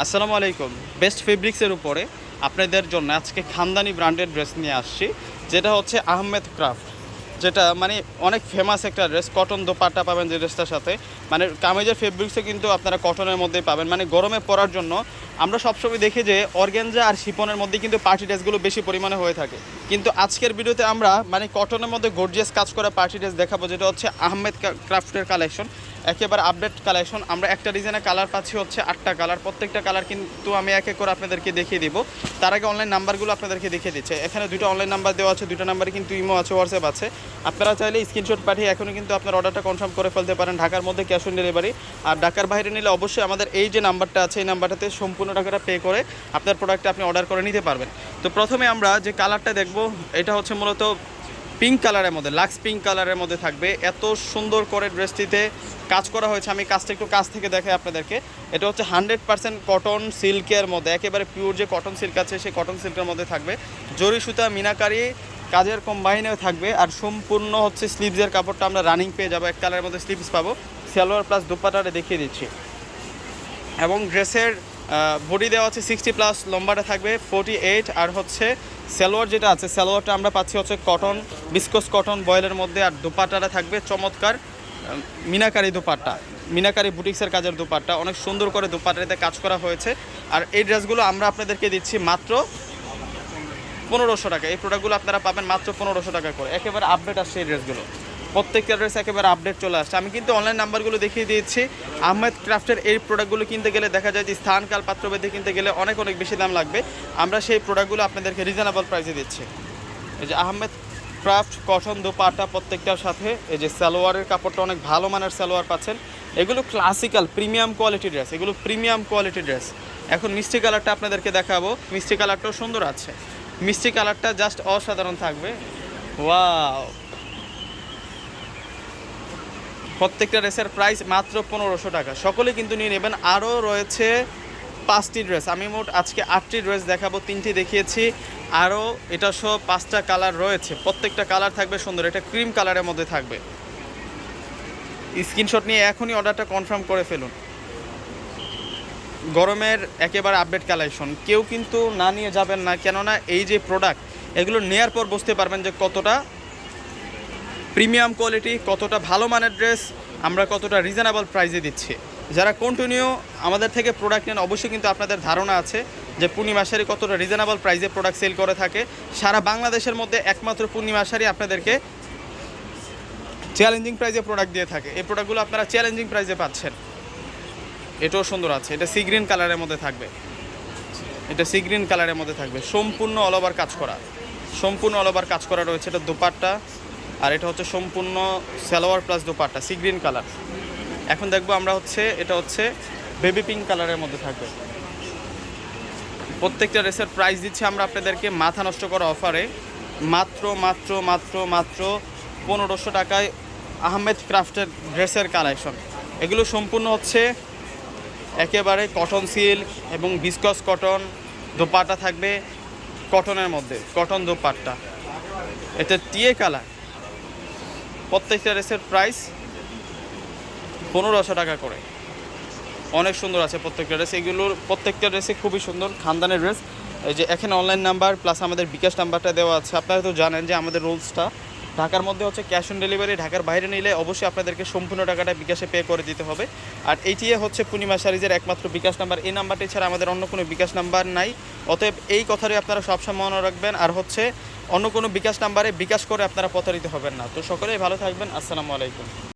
আসসালামু আলাইকুম। বেস্ট ফেব্রিক্সের উপরে আপনাদের জন্য আজকে খানদানি ব্র্যান্ডের ড্রেস নিয়ে আসছি, যেটা হচ্ছে আহমেদ ক্রাফট যেটা মানে অনেক ফেমাস একটা ড্রেস কটন দোপাট্টা পাবেন যে ড্রেসটার সাথে। মানে কামেজের ফেব্রিক্সে কিন্তু আপনারা কটনের মধ্যে পাবেন। মানে গরমে পরার জন্য আমরা সবসময় দেখি যে অর্গেনজা আর শিপনের মধ্যে কিন্তু পার্টি ড্রেসগুলো বেশি পরিমাণে হয়ে থাকে। কিন্তু আজকের ভিডিওতে আমরা মানে কটনের মধ্যে গর্জিয়াস কাজ করা পার্টি ড্রেস দেখাবো, যেটা হচ্ছে আহমেদ ক্রাফটের কালেকশন একেবারে আপডেট কালেকশন আমরা একটা ডিজাইনের কালার পাচ্ছি হচ্ছে আটটা কালার প্রত্যেকটা কালার কিন্তু আমি এক এক করে আপনাদেরকে দেখিয়ে দিব। তার আগে অনলাইন নাম্বারগুলো আপনাদেরকে দেখিয়ে দিচ্ছে। এখানে দুটো অনলাইন নাম্বার দেওয়া আছে দুটো নাম্বারে কিন্তু ইমো আছে হোয়াটসঅ্যাপ আছে। আপনারা চাইলে স্ক্রিনশট পাঠিয়ে এখনও কিন্তু আপনার অর্ডারটা কনফার্ম করে ফেলতে পারেন ঢাকার মধ্যে ক্যাশ অন ডেলিভারি আর ঢাকার বাইরে নিলে অবশ্যই আমাদের এই যে নাম্বারটা আছে, এই নাম্বারটাতে সম্পূর্ণ টাকাটা পে করে আপনার প্রোডাক্টটা আপনি অর্ডার করে নিতে পারবেন। তো প্রথমে আমরা যে কালারটা দেখব, এটা হচ্ছে মূলত পিঙ্ক কালারের মধ্যে লাক্স পিঙ্ক কালারের মধ্যে থাকবে। এত সুন্দর করে ড্রেসটিতে কাজ করা হয়েছে, আমি কাজটা একটু কাছ থেকে দেখাই আপনাদেরকে। এটা হচ্ছে হান্ড্রেড পার্সেন্ট কটন সিল্কের মধ্যে, একেবারে পিওর যে কটন সিল্ক আছে, সেই কটন সিল্কের মধ্যে থাকবে। জরি সুতা, মিনাকারি কাজের কম্বাইনেও থাকবে আর সম্পূর্ণ হচ্ছে স্লিভসের কাপড়টা আমরা রানিং পেয়ে যাব। এক কালারের মধ্যে স্লিভস পাবো। সালোয়ার প্লাস দুপাটারে দেখিয়ে দিচ্ছি। এবং ড্রেসের বডি দেওয়া আছে সিক্সটি প্লাস লম্বাটা থাকবে ফোর্টি এইট আর হচ্ছে সালোয়ার যেটা আছে, সালোয়ারটা আমরা পাচ্ছি হচ্ছে কটন বিস্কোস কটন বয়েলের মধ্যে আর দুপাটাটা থাকবে চমৎকার মিনাকারি দুপাট্টা। মিনাকারি বুটিক্সের কাজের দুপাট্টা। অনেক সুন্দর করে দুপাট্টাতে কাজ করা হয়েছে। আর এই ড্রেসগুলো আমরা আপনাদেরকে দিচ্ছি মাত্র পনেরোশো টাকা। এই প্রোডাক্টগুলো আপনারা পাবেন মাত্র পনেরোশো টাকা করে। একেবারে আপডেট আসছে এই ড্রেসগুলো প্রত্যেকটা ড্রেস একেবারে আপডেট চলে আসছে। আমি কিন্তু অনলাইন নাম্বারগুলো দেখিয়ে দিয়েছি। আহমেদ ক্রাফটের এই প্রোডাক্টগুলো কিনতে গেলে দেখা যায় যে স্থান, কাল পাত্রভেদে কিনতে গেলে অনেক অনেক বেশি দাম লাগবে। আমরা সেই প্রোডাক্টগুলো আপনাদেরকে রিজনেবল প্রাইসে দিচ্ছি। এই যে আহমেদ ক্রাফট কটন দোপাটা প্রত্যেকটার সাথে, এই যে সালোয়ারের কাপড়টা অনেক ভালো মানের সালোয়ার পাচ্ছেন। এগুলো ক্লাসিক্যাল প্রিমিয়াম কোয়ালিটি ড্রেস এগুলো প্রিমিয়াম কোয়ালিটি ড্রেস এখন মিষ্টি কালারটা আপনাদেরকে দেখাবো। মিষ্টি কালারটাও সুন্দর আছে। মিষ্টি কালারটা জাস্ট অসাধারণ থাকবে। ওয়াও। প্রত্যেকটা ড্রেসের প্রাইস মাত্র পনেরোশো টাকা। সকলে কিন্তু নিয়ে নেবেন। আরও রয়েছে পাঁচটি ড্রেস। আমি মোট আজকে আটটি ড্রেস দেখাবো, তিনটি দেখিয়েছি। আরও এটা সহ পাঁচটা কালার রয়েছে। প্রত্যেকটা কালার থাকবে সুন্দর। এটা ক্রিম কালারের মধ্যে থাকবে। স্ক্রিনশট নিয়ে এখনই অর্ডারটা কনফার্ম করে ফেলুন। গরমের একেবারে আপডেট কালেকশন কেউ কিন্তু না নিয়ে যাবেন না, কেননা এই যে প্রোডাক্ট এগুলো নেয়ার পর বুঝতে পারবেন যে কতটা প্রিমিয়াম কোয়ালিটি কতটা ভালো মানের ড্রেস আমরা কতটা রিজনেবল প্রাইসে দিচ্ছি। যারা কন্টিনিউ আমাদের থেকে প্রোডাক্ট নেন, অবশ্যই কিন্তু আপনাদের ধারণা আছে যে পূর্ণিমাশারি কতটা রিজনেবল প্রাইসে প্রোডাক্ট সেল করে থাকে। সারা বাংলাদেশের মধ্যে একমাত্র পূর্ণিমাশারি আপনাদেরকে চ্যালেঞ্জিং প্রাইসে প্রোডাক্ট দিয়ে থাকে। এই প্রোডাক্টগুলো আপনারা চ্যালেঞ্জিং প্রাইসে পাচ্ছেন। এটাও সুন্দর আছে। এটা সি গ্রিন কালারের মধ্যে থাকবে। এটা সি গ্রিন কালারের মধ্যে থাকবে। সম্পূর্ণ অল ওভার কাজ করা। সম্পূর্ণ অল ওভার কাজ করা রয়েছে। এটা দুপাট্টা। আর এটা হচ্ছে সম্পূর্ণ salwar plus dupatta sea green colour এখন দেখব আমরা হচ্ছে, এটা হচ্ছে বেবি পিঙ্ক কালারের মধ্যে থাকবে। প্রত্যেকটা ড্রেসের প্রাইস দিচ্ছি আমরা আপনাদেরকে মাথা নষ্ট করা অফারে মাত্র মাত্র মাত্র মাত্র পনেরোশো টাকায় আহমেদ ক্রাফটের ড্রেসের কালেকশন এগুলো সম্পূর্ণ হচ্ছে একেবারে কটন সিল্ক এবং বিস্কস কটন দোপাট্টা থাকবে কটনের মধ্যে, কটন দোপাট্টা। এটা টিয়ে কালার। প্রত্যেকটা ড্রেসের প্রাইস পনেরোশো টাকা করে। অনেক সুন্দর আছে প্রত্যেকটা ড্রেস এগুলোর প্রত্যেকটা ড্রেসে খুবই সুন্দর, খানদানের ড্রেস এই যে এখানে অনলাইন নাম্বার প্লাস আমাদের বিকাশ নাম্বারটা দেওয়া আছে। আপনারা তো জানেন যে আমাদের রুলসটা ঢাকার মধ্যে হচ্ছে ক্যাশ অন ডেলিভারি ঢাকার বাইরে নিলে অবশ্যই আপনাদেরকে সম্পূর্ণ টাকাটা বিকাশে পে করে দিতে হবে। আর এইটিএ হচ্ছে পূর্ণিমা সারিজের একমাত্র বিকাশ নাম্বার। এই নাম্বারটি ছাড়া আমাদের অন্য কোনো বিকাশ নাম্বার নাই। অতএব এই কথাটি আপনারা সবসময় মনে রাখবেন। আর হচ্ছে অন্য কোনো বিকাশ নাম্বারে বিকাশ করে আপনারা প্রতারিত হবেন না। তো সকলেই ভালো থাকবেন। আসসালামু আলাইকুম।